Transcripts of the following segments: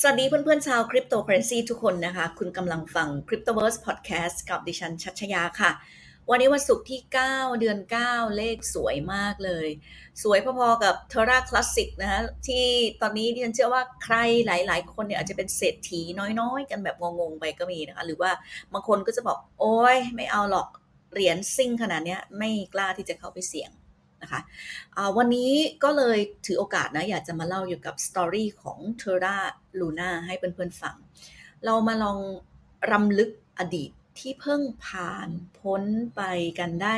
สวัสดีเพื่อนๆชาวคริปโตเคอเรนซีทุกคนนะคะ คุณกำลังฟัง Cryptoverse Podcast กับดิฉันชัชยาค่ะ วันนี้วันศุกร์ที่ 9 เดือน 9 เลขสวยมากเลย สวยพอๆกับ Terra Classic นะคะที่ตอนนี้ดิฉันเชื่อว่าใครหลายๆ คนเนี่ยอาจจะเป็นเศรษฐีน้อยๆ กันแบบงงๆ ไปก็มีนะคะ หรือว่าบางคนก็จะบอก โอ้ยไม่เอาหรอกเหรียญซิ่งขนาดนี้ไม่กล้าที่จะเข้าไปเสี่ยง นะคะวันนี้ก็เลยถือโอกาสนะ อยากจะมาเล่าเกี่ยวกับสตอรี่ของ Terra Luna ให้เพื่อนๆฟัง เรามาลองรำลึกอดีตที่เพิ่งผ่านพ้นไปกันได้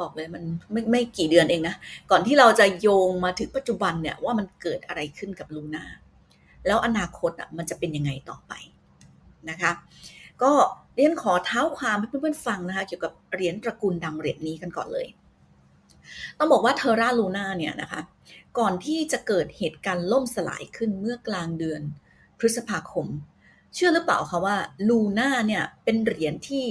บอกเลยมันไม่ไม่กี่เดือนเองนะ ก่อนที่เราจะโยงมาถึงปัจจุบันเนี่ยว่ามันเกิดอะไรขึ้นกับลูนาแล้วอนาคตอะมันจะเป็นยังไงต่อไปนะคะก็เรียนขอเท้าความให้เพื่อนๆฟังนะคะ เกี่ยวกับเหรียญตระกูลดังเหรียญนี้กันก่อนเลย ต้องบอกว่าเทอร่าลูน่าเนี่ยนะคะ ก่อนที่จะเกิดเหตุการณ์ล่มสลายขึ้นเมื่อกลางเดือนพฤษภาคม เชื่อหรือเปล่าคะว่าลูน่าเนี่ยเป็นเหรียญที่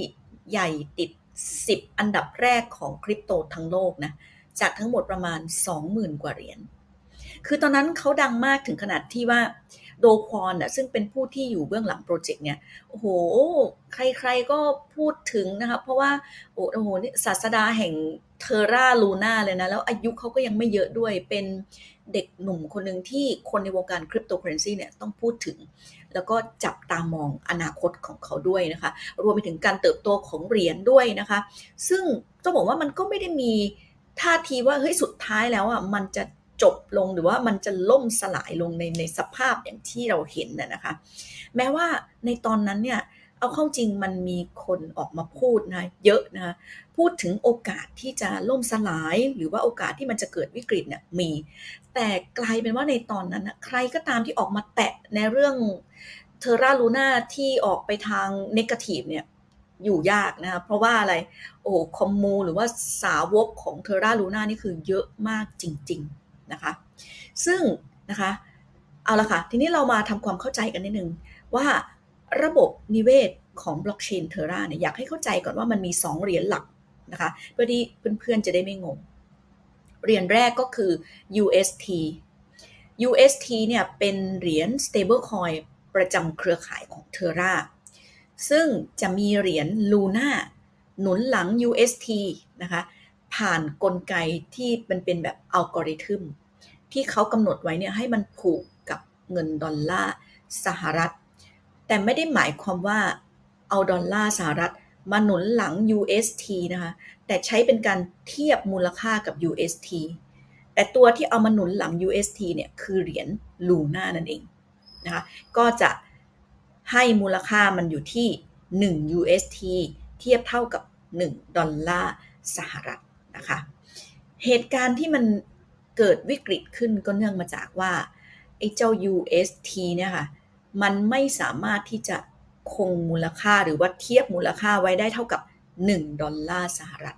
ใหญ่ติด 10 อันดับแรกของคริปโตทั้งโลกนะจากทั้งหมดประมาณ 20,000 กว่าเหรียญ คือตอนนั้นเขาดังมากถึงขนาดที่ว่าโดควอนอะซึ่งเป็นผู้ที่อยู่เบื้องหลังโปรเจกต์เนี่ย โอ้โห ใครๆก็พูดถึงนะคะ เพราะว่า โอ้โหนี่ศาสดาแห่ง เทอร่าลูน่าเลยนะ แล้วอายุเขาก็ยังไม่เยอะด้วยเป็นเด็กหนุ่มคนหนึ่งที่คนในวงการคริปโตเคอเรนซีเนี่ยต้องพูดถึง แล้วก็จับตามองอนาคตของเขาด้วยนะคะ รวมไปถึงการเติบโตของเหรียญด้วยนะคะ ซึ่งต้องบอกว่ามันก็ไม่ได้มีท่าทีว่าเฮ้ยสุดท้ายแล้วอะมันจะจบลงหรือว่ามันจะล่มสลายลงในในสภาพอย่างที่เราเห็นน่ะนะคะ แม้ว่าในตอนนั้นเนี่ย เอาเข้าจริงมันมีคนออกมาพูดนะเยอะนะพูดถึงโอกาสที่จะล่มสลาย หรือว่าโอกาสที่มันจะเกิดวิกฤตเนี่ยมี แต่กลายเป็นว่าในตอนนั้นนะใครก็ตามที่ออกมาแตะในเรื่องเทอร่าลูน่าที่ออกไปทางเนกาทีฟเนี่ยอยู่ยากนะคะเพราะว่าอะไรโอ้คอมมูหรือว่าสาวกของเทอร่าลูน่านี่คือเยอะมากจริงๆนะคะ ซึ่งนะคะเอาละค่ะ ทีนี้เรามาทำความเข้าใจกันนิดนึงว่า ระบบนิเวศของบล็อกเชนเทอร่าเนี่ยอยากให้เข้าใจก่อนว่ามันมี 2 เหรียญหลักนะคะเพื่อที่เพื่อนๆจะได้ไม่งง เหรียญแรกก็คือ UST UST เนี่ยเป็นเหรียญ stablecoin ประจำเครือข่ายของเทอร่าซึ่งจะมีเหรียญ Luna หนุนหลัง UST นะคะผ่านนกลไกที่มันเป็นแบบอัลกอริทึมที่เขากำหนดไว้เนี่ยให้มันผูกกับเงินดอลลาร์สหรัฐ แต่ไม่ได้หมายความว่าเอาดอลลาร์สหรัฐมาหนุนหลัง UST นะคะ แต่ใช้เป็นการเทียบมูลค่ากับ UST แต่ตัวที่เอามาหนุนหลัง UST เนี่ยคือเหรียญลูน่านั่นเองนะคะ ก็จะให้มูลค่ามันอยู่ที่ 1 UST เทียบเท่ากับ 1 ดอลลาร์สหรัฐนะคะ เหตุการณ์ที่มันเกิดวิกฤตขึ้นก็เนื่องมาจากว่าไอ้เจ้า UST เนี่ยค่ะ มันไม่สามารถที่จะคงมูลค่าหรือว่าเทียบมูลค่าไว้ได้เท่ากับ 1 ดอลลาร์สหรัฐ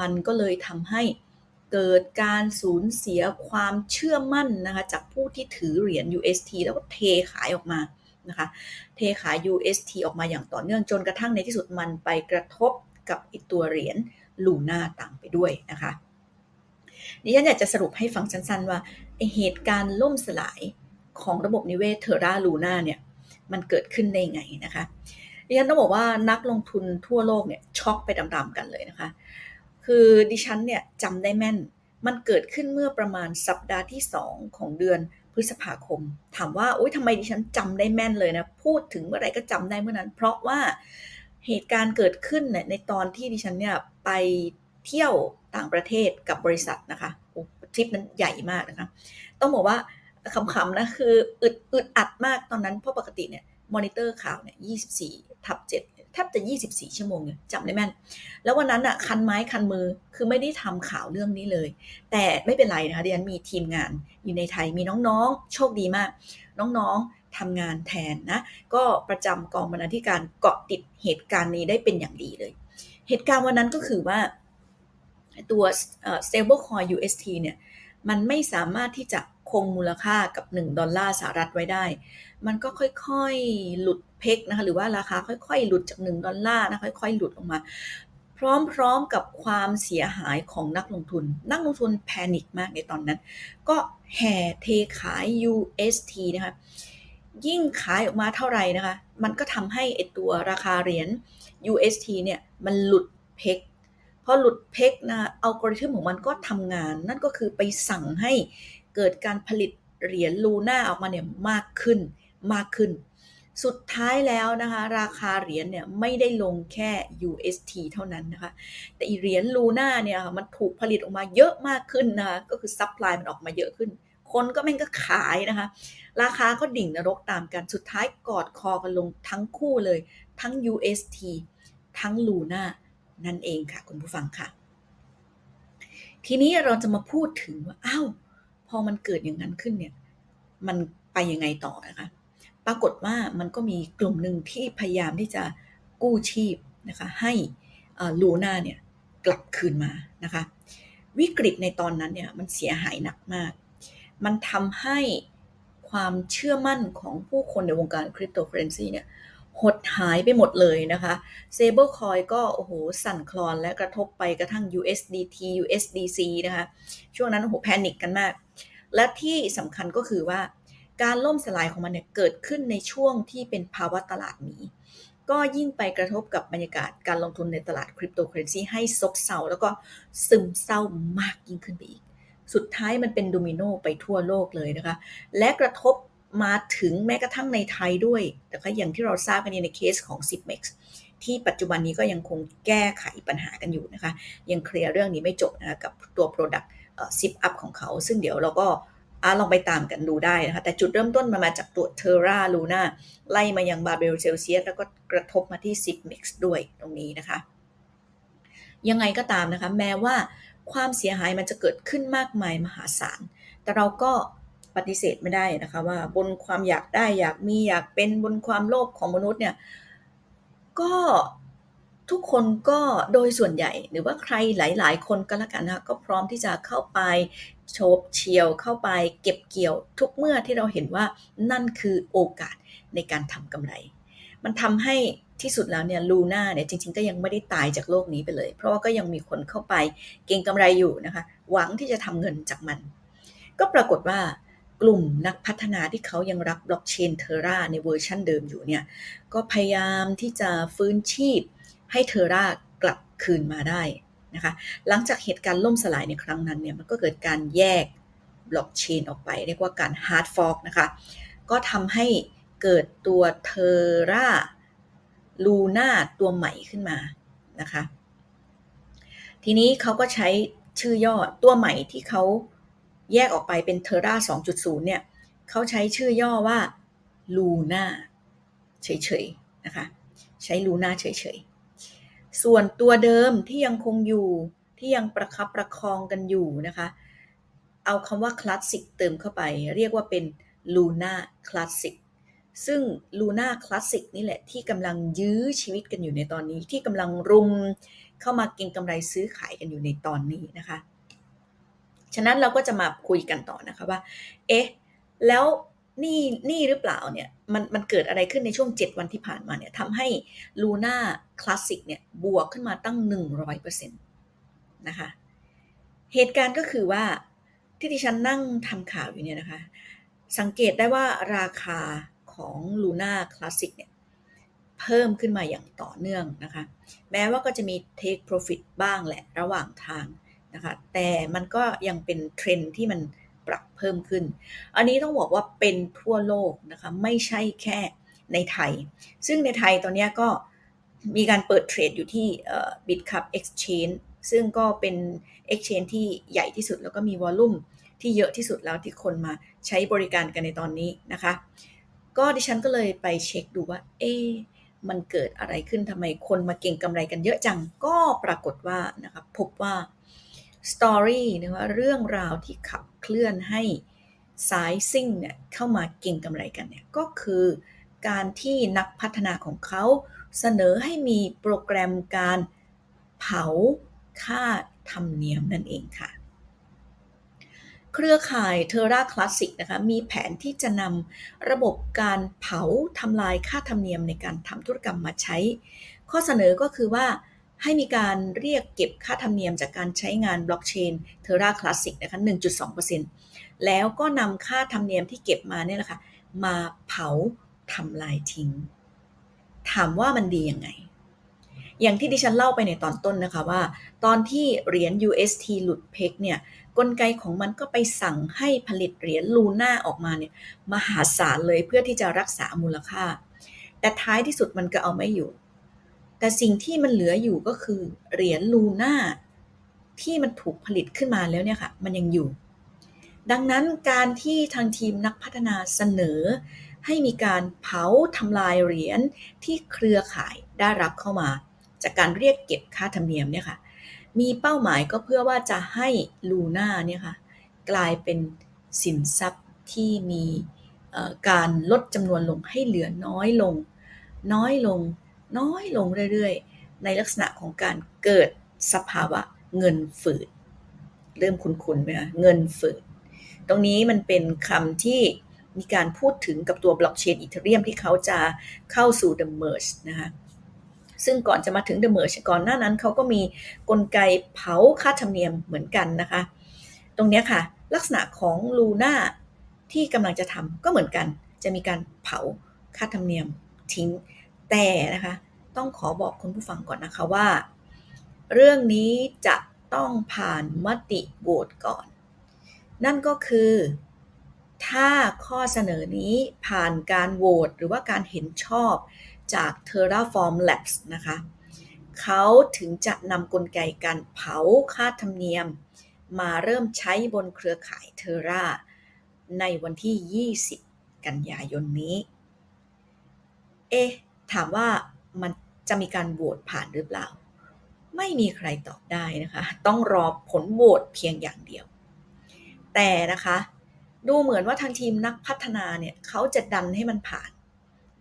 มันก็เลยทำให้เกิดการสูญเสียความเชื่อมั่นนะคะจากผู้ที่ถือเหรียญ UST แล้วก็เทขายออกมานะคะ เทขาย UST ออกมาอย่างต่อเนื่องจนกระทั่งในที่สุดมันไปกระทบกับอีตัวเหรียญลูน่าตามไปด้วยนะคะดิฉันอยากจะสรุปให้ฟังสั้นๆว่าเหตุการณ์ล่มสลาย ของระบบนิเวศเทอร่าลูน่าเนี่ยมันเกิดขึ้นได้ไงนะคะดิฉันต้องบอกว่านักลงทุนทั่วโลกเนี่ยช็อกไปดำๆกันเลยนะคะ คือดิฉันเนี่ยจำได้แม่น มันเกิดขึ้นเมื่อประมาณสัปดาห์ที่ 2 ของเดือนพฤษภาคม ถามว่าโอ๊ยทำไมดิฉันจำได้แม่นเลยนะ พูดถึงเมื่อไรก็จำได้เมื่อนั้น เพราะว่าเหตุการณ์เกิดขึ้นเนี่ยในตอนที่ดิฉันเนี่ยไปเที่ยวต่างประเทศกับบริษัทนะคะทริปนั้นใหญ่มากนะคะ ต้องบอกว่า คำๆนะคืออึดอึดอัดมากตอนนั้นเพราะปกติเนี่ยมอนิเตอร์ข่าวเนี่ย24ทับ7แทบจะ24ชั่วโมงเนี่ยจำได้แม่น แล้ววันนั้นอะคันไม้คันมือคือไม่ได้ทำข่าวเรื่องนี้เลย แต่ไม่เป็นไรนะคะดิฉันมีทีมงานอยู่ในไทยมีน้องๆ โชคดีมาก น้องๆทำงานแทนนะ ก็ประจำกองบรรณาธิการเกาะติดเหตุการณ์นี้ได้เป็นอย่างดีเลย เหตุการณ์วันนั้นก็คือว่าตัว stablecoin UST เนี่ยมันไม่สามารถที่จะ คงมูลค่ากับ 1 ดอลลาร์สหรัฐไว้ได้ มันก็ค่อยๆ หลุดเพกนะคะหรือว่าราคาค่อยๆ หลุดจาก 1 ดอลลาร์นะค่อยๆ หลุดออกมา พร้อมๆกับความเสียหายของนักลงทุน นักลงทุนแพนิคมากในตอนนั้น ก็แห่เทขาย UST นะคะยิ่งขายออกมาเท่าไหร่นะคะ มันก็ทำให้ไอตัวราคาเหรียญ UST เนี่ยมันหลุดเพกพอหลุดเพกนะอัลกอริทึมของมันก็ทำงาน นั่นก็คือไปสั่งให้ เกิดการผลิตเหรียญลูน่าออกมาเนี่ยมากขึ้นมากขึ้น สุดท้ายแล้วนะคะราคาเหรียญเนี่ยไม่ได้ลงแค่ UST เท่านั้นนะคะ แต่เหรียญลูน่าเนี่ยมันถูกผลิตออกมาเยอะมากขึ้นนะคะก็คือซัพพลายมันออกมาเยอะขึ้น คนก็แม่งก็ขายนะคะ ราคาก็ดิ่งนรกตามกันสุดท้ายกอดคอกันลงทั้งคู่เลย ทั้ง UST ทั้งลูน่านั่นเองค่ะคุณผู้ฟังค่ะ ทีนี้เราจะมาพูดถึงว่าอ้าว พอมันเกิดอย่างนั้นขึ้นเนี่ย มันไปยังไงต่อนะคะ ปรากฏว่ามันก็มีกลุ่มหนึ่งที่พยายามที่จะกู้ชีพนะคะ ให้ลูน่าเนี่ยกลับคืนมานะคะ วิกฤตในตอนนั้นเนี่ยมันเสียหายหนักมาก มันทำให้ความเชื่อมั่นของผู้คนในวงการคริปโตเคอเรนซีเนี่ยหดหายไปหมดเลยนะคะเซเบอร์คอยก็โอ้โหสั่นคลอนและกระทบไปกระทั่ง USDT USDC นะคะ ช่วงนั้นโอ้โหแพนิคกันมาก และที่สำคัญก็คือว่า การล่มสลายของมันเนี่ยเกิดขึ้นในช่วงที่เป็นภาวะตลาดนี้ก็ยิ่งไปกระทบกับบรรยากาศการลงทุนในตลาดคริปโตเคอเรนซีให้ซบเซาแล้วก็ซึมเศร้ามากยิ่งขึ้นไปอีก สุดท้ายมันเป็นโดมิโนไปทั่วโลกเลยนะคะ และกระทบมาถึงแม้กระทั่งในไทยด้วยแต่ก็อย่างที่เราทราบกันในเคสของ s i p m e x ที่ปัจจุบันนี้ก็ยังคงแก้ไขปัญหากันอยู่นะคะ ยังเคลียร์เรื่องนี้ไม่จบนะคะกับตัว Product Zip Up ของเขา ซึ่งเดี๋ยวเราก็ลองไปตามกันดูได้นะคะ แต่จุดเริ่มต้นมามาจากตัว Terra Luna ไล่มายัง Barbell Celsius แล้วก็กระทบมาที่ s i p m e x ด้วยตรงนี้นะคะ ยังไงก็ตามนะคะ แม้ว่าความเสียหายมันจะเกิดขึ้นมากมายมหาศาล แต่เราก็ปฏิเสธไม่ได้นะคะว่าบนความอยากได้อยากมีอยากเป็นบนความโลภของมนุษย์เนี่ยก็ ทุกคนก็โดยส่วนใหญ่หรือว่าใครหลาย ๆ คนก็แล้วกันนะก็พร้อมที่จะเข้าไปโฉบเฉียวเข้าไปเก็บเกี่ยว ทุกเมื่อที่เราเห็นว่านั่นคือโอกาสในการทำกำไร มันทำให้ที่สุดแล้วเนี่ยลูน่าเนี่ยจริง ๆ ก็ยังไม่ได้ตายจากโลกนี้ไปเลย เพราะว่าก็ยังมีคนเข้าไปเก็งกำไรอยู่นะคะหวังที่จะทำเงินจากมัน ก็ปรากฏว่ากลุ่มนักพัฒนาที่เขายังรักบล็อกเชนเทอร่าในเวอร์ชันเดิมอยู่เนี่ยก็พยายามที่จะฟื้นชีพ ให้เทอร่ากลับคืนมาได้นะคะหลังจากเหตุการณ์ล่มสลายในครั้งนั้นเนี่ยมันก็เกิดการแยกบล็อกเชนออกไป เรียกว่าการฮาร์ดฟอกนะคะก็ทำให้เกิดตัวเทอร่าลูน่าตัวใหม่ขึ้นมานะคะทีนี้เขาก็ใช้ชื่อย่อตัวใหม่ที่เขาแยกออกไปเป็น Terra 2.0 เนี่ยเขาใช้ชื่อย่อว่า Luna เฉยๆนะคะใช้ Luna เฉยๆ ส่วนตัวเดิมที่ยังคงอยู่ที่ยังประคับประคองกันอยู่นะคะ เอาคำว่าคลาสสิกเติมเข้าไป เรียกว่าเป็น Luna Classic ซึ่ง Luna Classic นี่แหละที่กำลังยื้อชีวิตกันอยู่ในตอนนี้ ที่กำลังรุมเข้ามาเก็งกำไรซื้อขายกันอยู่ในตอนนี้นะคะ ฉะนั้นเราก็จะมาคุยกันต่อนะคะว่า เอ๊ะ แล้ว นี่นี่หรือเปล่าเนี่ยมันมันเกิดอะไรขึ้นในช่วง 7 วันที่ผ่านมาเนี่ยทำให้ลูน่าคลาสสิกเนี่ยบวกขึ้นมาตั้ง 100%นะคะเหตุการณ์ก็คือว่าที่ดิฉันนั่งทำข่าวอยู่เนี่ยนะคะ สังเกตได้ว่าราคาของลูน่าคลาสสิกเนี่ยเพิ่มขึ้นมาอย่างต่อเนื่องนะคะ แม้ว่าก็จะมี take profit บ้างแหละระหว่างทางนะคะ แต่มันก็ยังเป็นเทรนที่มัน ปรับเพิ่มขึ้น อันนี้ต้องบอกว่าเป็นทั่วโลกนะคะไม่ใช่แค่ในไทย ซึ่งในไทยตอนนี้ก็มีการเปิดเทรดอยู่ที่ BitCup Exchange ซึ่งก็เป็น Exchange ที่ใหญ่ที่สุดแล้วก็มีวอลลุ่มที่เยอะที่สุดแล้วที่คนมาใช้บริการกันในตอนนี้นะคะ ก็ดิฉันก็เลยไปเช็คดูว่า เอ๊มันเกิดอะไรขึ้นทำไมคนมาเก่งกำไรกันเยอะจัง ก็ปรากฏว่านะคะพบว่าสตอรี่นะว่าเรื่องราวที่ขับ เคลื่อนให้สายซิ่งเนี่ยเข้ามาเก่งกำไรกันเนี่ยก็คือการที่นักพัฒนาของเขาเสนอให้มีโปรแกรมการเผาค่าธรรมเนียมนั่นเองค่ะ เครือข่ายเทอร่าคลาสสิกนะคะมีแผนที่จะนำระบบการเผาทำลายค่าธรรมเนียมในการทำธุรกรรมมาใช้ ข้อเสนอก็คือว่า ให้มีการเรียกเก็บค่าธรรมเนียมจากการใช้งานบล็อกเชน Terra Classic นะคะ1.2%แล้วก็นำค่าธรรมเนียมที่เก็บมาเนี่ยแหละค่ะมาเผาทำลายทิ้ง ถามว่ามันดียังไง อย่างที่ดิฉันเล่าไปในตอนต้นนะคะว่า ตอนที่เหรียญ UST หลุดเพกเนี่ยกลไกของมันก็ไปสั่งให้ผลิตเหรียญลูน่าออกมาเนี่ยมหาศาลเลยเพื่อที่จะรักษามูลค่า แต่ท้ายที่สุดมันก็เอาไม่อยู่ แต่สิ่งที่มันเหลืออยู่ก็คือเหรียญลูน่าที่มันถูกผลิตขึ้นมาแล้วเนี่ยค่ะ มันยังอยู่ ดังนั้นการที่ทางทีมนักพัฒนาเสนอ ให้มีการเผาทำลายเหรียญที่เครือข่ายได้รับเข้ามา จากการเรียกเก็บค่าธรรมเนียมเนี่ยค่ะ มีเป้าหมายก็เพื่อว่าจะให้ลูน่าเนี่ยค่ะกลายเป็นสินทรัพย์ที่มีการลดจำนวนลงให้เหลือน้อยลง น้อยลง น้อยลงเรื่อยๆ ในลักษณะของการเกิดสภาวะเงินฝืด เริ่มคุ้นๆไหมคะเงินฝืด ตรงนี้มันเป็นคำที่มีการพูดถึงกับตัวบล็อกเชนอีเทเรียมที่เขาจะเข้าสู่ The Merge นะคะซึ่งก่อนจะมาถึง The Merge ก่อนหน้านั้นเขาก็มีกลไกเผาค่าธรรมเนียมเหมือนกันนะคะ ตรงนี้ค่ะ ลักษณะของลูน่าที่กำลังจะทำก็เหมือนกัน จะมีการเผาค่าธรรมเนียมทิ้ง แต่นะคะต้องขอบอกคุณผู้ฟังก่อนนะคะว่า เรื่องนี้จะต้องผ่านมติโหวตก่อน นั่นก็คือ ถ้าข้อเสนอนี้ผ่านการโหวตหรือว่าการเห็นชอบจาก Terraform Labs นะคะเขาถึงจะนำกลไกการเผาค่าธรรมเนียม มาเริ่มใช้บนเครือข่าย Terra ในวันที่ 20 กันยายนนี้ เอ๊ะ ถามว่ามันจะมีการโหวตผ่านหรือเปล่า ไม่มีใครตอบได้นะคะ ต้องรอผลโหวตเพียงอย่างเดียว แต่นะคะ ดูเหมือนว่าทางทีมนักพัฒนาเนี่ยเขาจะดันให้มันผ่าน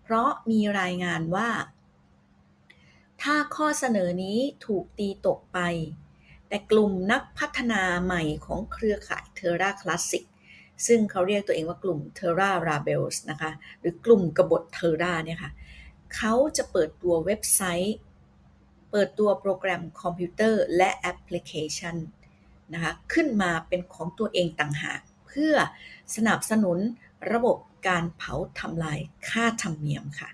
เพราะมีรายงานว่า ถ้าข้อเสนอนี้ถูกตีตกไป แต่กลุ่มนักพัฒนาใหม่ของเครือข่าย Terra Classic ซึ่งเขาเรียกตัวเองว่ากลุ่ม Terra Rebels นะคะ หรือกลุ่มกบฏ Terra เนี่ยค่ะ เขาจะเปิดตัวเว็บไซต์ เปิดตัวโปรแกรมคอมพิวเตอร์และแอปพลิเคชันนะคะขึ้นมาเป็นของตัวเองต่างหาก เพื่อสนับสนุนระบบการเผาทำลายค่าธรรมเนียมค่ะ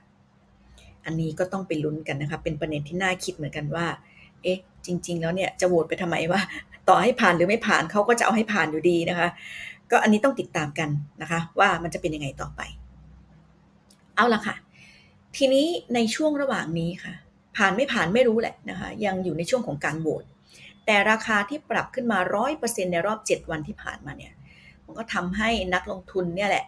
อันนี้ก็ต้องไปลุ้นกันนะคะ เป็นประเด็นที่น่าคิดเหมือนกันว่า เอ๊ะ จริง ๆ แล้วเนี่ยจะโหวตไปทำไมว่า ต่อให้ผ่านหรือไม่ผ่านเขาก็จะเอาให้ผ่านอยู่ดีนะคะ ก็อันนี้ต้องติดตามกันนะคะ ว่ามันจะเป็นยังไงต่อไป เอาละค่ะ ทีนี้ในช่วงระหว่างนี้ค่ะ ผ่านไม่ผ่านไม่รู้แหละนะคะ ยังอยู่ในช่วงของการโหวตแต่ราคาที่ปรับขึ้นมา 100%ในรอบ 7 วันที่ผ่านมาเนี่ย มันก็ทำให้นักลงทุนเนี่ยแหละ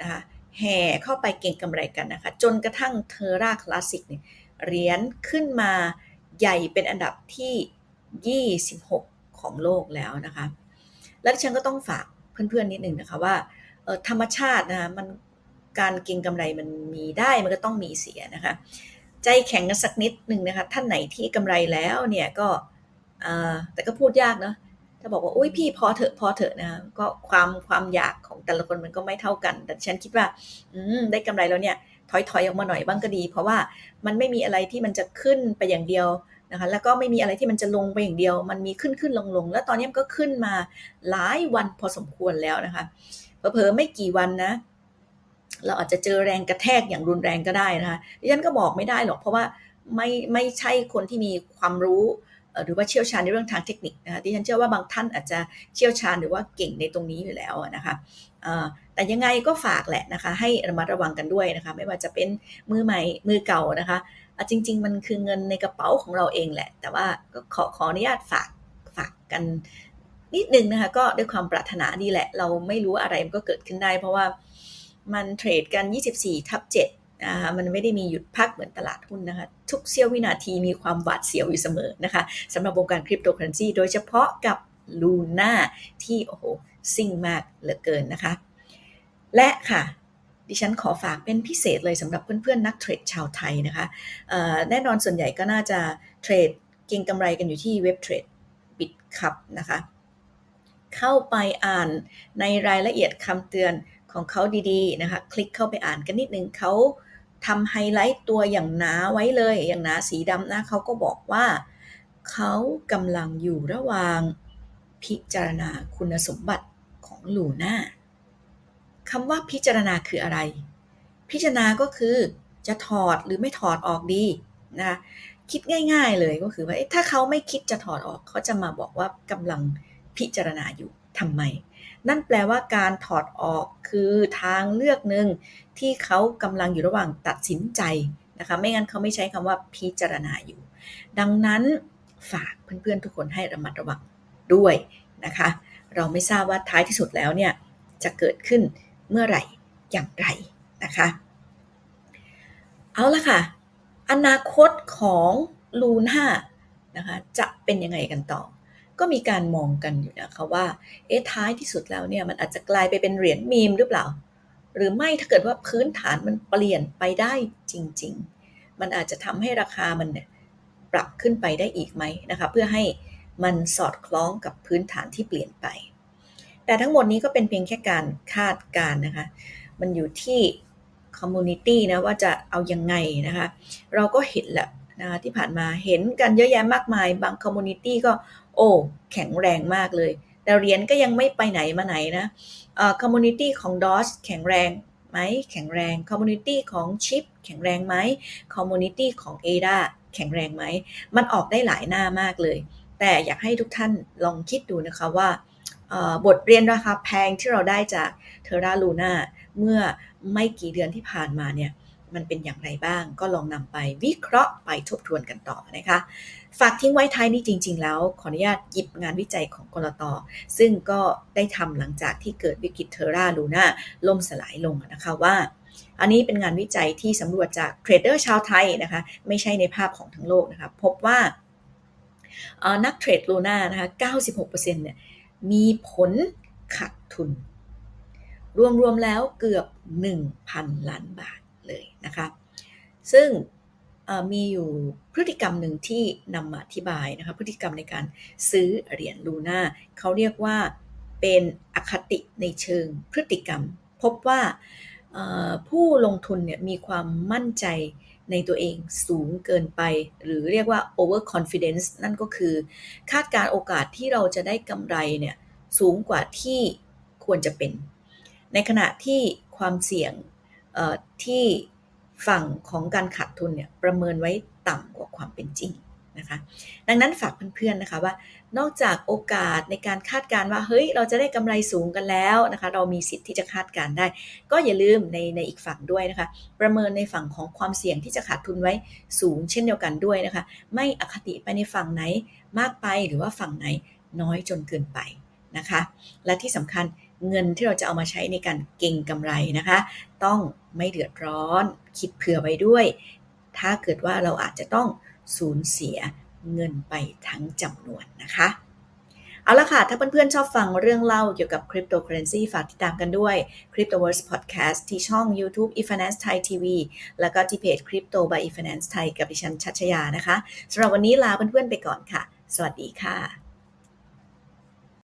นะคะแห่เข้าไปเก่งกำไรกันนะคะ จนกระทั่งเทอร่าคลาสสิกเนี่ยเหรียญขึ้นมาใหญ่เป็นอันดับที่ 26 ของโลกแล้วนะคะ แล้วฉันก็ต้องฝากเพื่อนๆนิดนึงนะคะว่าธรรมชาตินะคะมัน การเก็งกำไรมันมีได้มันก็ต้องมีเสียนะคะ ใจแข็งกันสักนิดหนึ่งนะคะ ท่านไหนที่กำไรแล้วเนี่ยก็แต่ก็พูดยากเนาะจะบอกว่าอุ้ยพี่พอเถอะพอเถอะนะก็ความความอยากของแต่ละคนมันก็ไม่เท่ากัน แต่ฉันคิดว่า อืมได้กำไรแล้วเนี่ยถอยถอยออกมาหน่อยบ้างก็ดี เพราะว่ามันไม่มีอะไรที่มันจะขึ้นไปอย่างเดียวนะคะแล้วก็ไม่มีอะไรที่มันจะลงไปอย่างเดียว มันมีขึ้นขึ้นลงลงแล้วตอนนี้มันก็ขึ้นมาหลายวันพอสมควรแล้วนะคะเผลอๆไม่กี่วันนะ เราอาจจะเจอแรงกระแทกอย่างรุนแรงก็ได้นะคะดิฉันก็บอกไม่ได้หรอกเพราะว่าไม่ไม่ใช่คนที่มีความรู้หรือว่าเชี่ยวชาญในเรื่องทางเทคนิคนะคะที่ฉันเชื่อว่าบางท่านอาจจะเชี่ยวชาญหรือว่าเก่งในตรงนี้อยู่แล้วนะคะแต่ยังไงก็ฝากแหละนะคะ ให้ระมัดระวังกันด้วยนะคะ ไม่ว่าจะเป็นมือใหม่มือเก่านะคะจริง ๆ มันคือเงินในกระเป๋าของเราเองแหละ แต่ว่าก็ขอขออนุญาตฝากฝากกันนิดนึงนะคะ ก็ด้วยความปรารถนาดีแหละ เราไม่รู้อะไรมันก็เกิดขึ้นได้ เพราะว่า มันเทรดกัน 24 ทับ7นะคะมันไม่ได้มีหยุดพักเหมือนตลาดหุ้นนะคะ ทุกเสี้ยววินาทีมีความหวาดเสียวอยู่เสมอนะคะสำหรับวงการคริปโตเคอเรนซีโดยเฉพาะกับลูน่าที่โอ้โหซิ่งมากเหลือเกินนะคะ และค่ะดิฉันขอฝากเป็นพิเศษเลยสำหรับเพื่อนๆ นักเทรดชาวไทยนะคะแน่นอนส่วนใหญ่ก็น่าจะเทรดเก็งกำไรกันอยู่ที่เว็บเทรดบิตคับนะคะ เข้าไปอ่านในรายละเอียดคำเตือน ของเขาดีๆนะคะ คลิกเข้าไปอ่านกันนิดนึงเขาทำไฮไลท์ตัวอย่างหนาไว้เลย อย่างหนาสีดำนะเขาก็บอกว่าเขากำลังอยู่ระหว่างพิจารณาคุณสมบัติของลูน่าคำว่าพิจารณาคืออะไร พิจารณาก็คือจะถอดหรือไม่ถอดออกดีนะคิดง่าย ๆเลยก็คือว่าถ้าเขาไม่คิดจะถอดออกเขาจะมาบอกว่ากำลังพิจารณาอยู่ทำไม นั่นแปลว่าการถอดออกคือทางเลือกหนึ่งที่เขากำลังอยู่ระหว่างตัดสินใจนะคะ ไม่งั้นเขาไม่ใช้คำว่าพิจารณาอยู่ ดังนั้นฝากเพื่อนๆทุกคนให้ระมัดระวังด้วยนะคะ เราไม่ทราบว่าท้ายที่สุดแล้วเนี่ยจะเกิดขึ้นเมื่อไหร่อย่างไรนะคะ เอาละค่ะ อนาคตของลูน่านะคะจะเป็นยังไงกันต่อ ก็มีการมองกันอยู่นะคะว่า เอ๊ะท้ายที่สุดแล้วเนี่ยมันอาจจะกลายไปเป็นเหรียญมีมหรือเปล่า หรือไม่ถ้าเกิดว่าพื้นฐานมันเปลี่ยนไปได้จริง ๆ มันอาจจะทำให้ราคามันเนี่ยปรับขึ้นไปได้อีกไหมนะคะเพื่อให้มันสอดคล้องกับพื้นฐานที่เปลี่ยนไป แต่ทั้งหมดนี้ก็เป็นเพียงแค่การคาดการนะคะ มันอยู่ที่คอมมูนิตี้นะว่าจะเอายังไงนะคะ เราก็เห็นแหละ นะคะที่ผ่านมาเห็นกันเยอะแยะมากมาย บางคอมมูนิตี้ก็โอ้แข็งแรงมากเลย แต่เหรียญก็ยังไม่ไปไหนมาไหนนะคอมมูนิตี้ของ DOS แข็งแรงไหมแข็งแรงคอมมูนิตี้ของชิปแข็งแรงไหมคอมมูนิตี้ของ ADA แข็งแรงไหม มันออกได้หลายหน้ามากเลย แต่อยากให้ทุกท่านลองคิดดูนะคะว่าบทเรียนราคาแพงที่เราได้จากเทอร่าลูน่าเมื่อไม่กี่เดือนที่ผ่านมาเนี่ย มันเป็นอย่างไรบ้าง ก็ลองนำไปวิเคราะห์ไปทบทวนกันต่อนะคะ ฝากทิ้งไว้ท้ายนี้จริง ๆ แล้ว ขออนุญาตหยิบงานวิจัยของกรตซึ่งก็ได้ทำหลังจากที่เกิดวิกฤตเทอร่าลูน่าล่มสลายลงนะคะว่าอันนี้เป็นงานวิจัยที่สำรวจจากเทรดเดอร์ชาวไทยนะคะ ไม่ใช่ในภาพของทั้งโลกนะคะพบว่านักเทรดลูน่านะคะ 96%เนี่ยมีผลขาดทุน รวม ๆ แล้วเกือบ 1,000 ล้านบาท เลยนะคะ ซึ่งมีอยู่พฤติกรรมหนึ่งที่นำมาอธิบายนะคะ พฤติกรรมในการซื้อเหรียญลูน่าเขาเรียกว่าเป็นอคติในเชิงพฤติกรรม พบว่าผู้ลงทุนเนี่ยมีความมั่นใจในตัวเองสูงเกินไป หรือเรียกว่า over confidence นั่นก็คือคาดการโอกาสที่เราจะได้กำไรเนี่ยสูงกว่าที่ควรจะเป็น ในขณะที่ความเสี่ยง ที่ฝั่งของการขาดทุนเนี่ยประเมินไว้ต่ำกว่าความเป็นจริงนะคะดังนั้นฝากเพื่อนๆนะคะว่านอกจากโอกาสในการคาดการณ์ว่าเฮ้ยเราจะได้กำไรสูงกันแล้วนะคะเรามีสิทธิ์ที่จะคาดการณ์ได้ ก็อย่าลืมในในอีกฝั่งด้วยนะคะประเมินในฝั่งของความเสี่ยงที่จะขาดทุนไว้สูงเช่นเดียวกันด้วยนะคะไม่อคติไปในฝั่งไหนมากไปหรือว่าฝั่งไหนน้อยจนเกินไปนะคะและที่สำคัญ เงินที่เราจะเอามาใช้ในการเก่งกำไรนะคะ ต้องไม่เดือดร้อนคิดเผื่อไว้ด้วย ถ้าเกิดว่าเราอาจจะต้องสูญเสียเงินไปทั้งจำนวนนะคะเอาละค่ะ ถ้าเพื่อนๆชอบฟังเรื่องเล่าเกี่ยวกับคริปโตเคอเรนซีฝากติดตามกันด้วย Cryptoverse Podcast ที่ช่อง YouTube eFinance Thai TV แล้วก็ที่เพจ Crypto by eFinance Thai กับดิฉันชัชยานะคะสำหรับวันนี้ลาเพื่อนๆไปก่อนค่ะ สวัสดีค่ะ